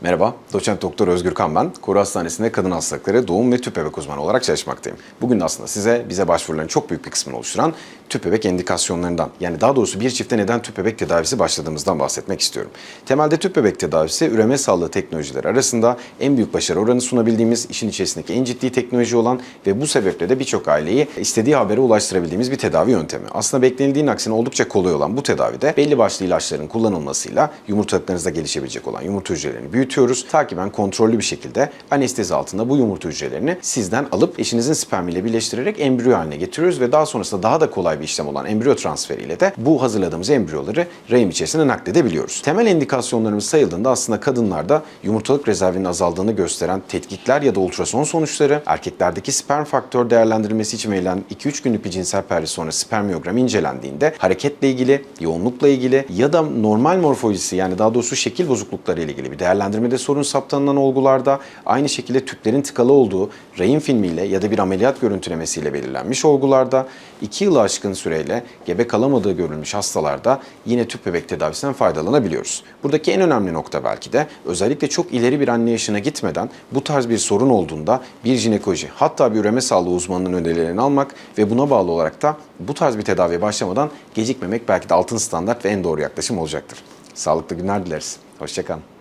Merhaba, doçent doktor Özgür Kan ben. Koru Hastanesi'nde kadın hastalıkları doğum ve tüp bebek uzmanı olarak çalışmaktayım. Bugün de aslında size bize başvuruların çok büyük bir kısmını oluşturan tüp bebek endikasyonlarından yani daha doğrusu bir çifte neden tüp bebek tedavisi başladığımızdan bahsetmek istiyorum. Temelde tüp bebek tedavisi üreme sağlığı teknolojileri arasında en büyük başarı oranı sunabildiğimiz, işin içerisindeki en ciddi teknoloji olan ve bu sebeple de birçok aileyi istediği habere ulaştırabildiğimiz bir tedavi yöntemi. Aslında beklenildiğinin aksine oldukça kolay olan bu tedavide belli başlı ilaçların kullanılmasıyla yumurtalıklarınızda gelişebilecek olan yumurta hücrelerini büyütüyoruz. Takiben kontrollü bir şekilde anestezi altında bu yumurta hücrelerini sizden alıp eşinizin spermiyle birleştirerek embriyo haline getiriyoruz ve daha sonrasında daha da kolay bir işlem olan embriyo transferiyle de bu hazırladığımız embriyoları rahim içerisine nakledebiliyoruz. Temel indikasyonlarımız sayıldığında aslında kadınlarda yumurtalık rezervinin azaldığını gösteren tetkikler ya da ultrason sonuçları, erkeklerdeki sperm faktör değerlendirilmesi için verilen 2-3 günlük bir cinsel perhiz sonra spermiyogram incelendiğinde hareketle ilgili, yoğunlukla ilgili ya da normal morfolojisi yani daha doğrusu şekil bozuklukları ile ilgili bir değerlendirmede sorun saptanılan olgularda aynı şekilde tüplerin tıkalı olduğu rahim filmiyle ya da bir ameliyat görüntülemesiyle belirlenmiş olgularda 2 yılı aşkın süreyle gebe kalamadığı görülmüş hastalarda yine tüp bebek tedavisinden faydalanabiliyoruz. Buradaki en önemli nokta belki de özellikle çok ileri bir anne yaşına gitmeden bu tarz bir sorun olduğunda bir jinekoloji hatta bir üreme sağlığı uzmanının önerilerini almak ve buna bağlı olarak da bu tarz bir tedaviye başlamadan gecikmemek belki de altın standart ve en doğru yaklaşım olacaktır. Sağlıklı günler dileriz. Hoşçakalın.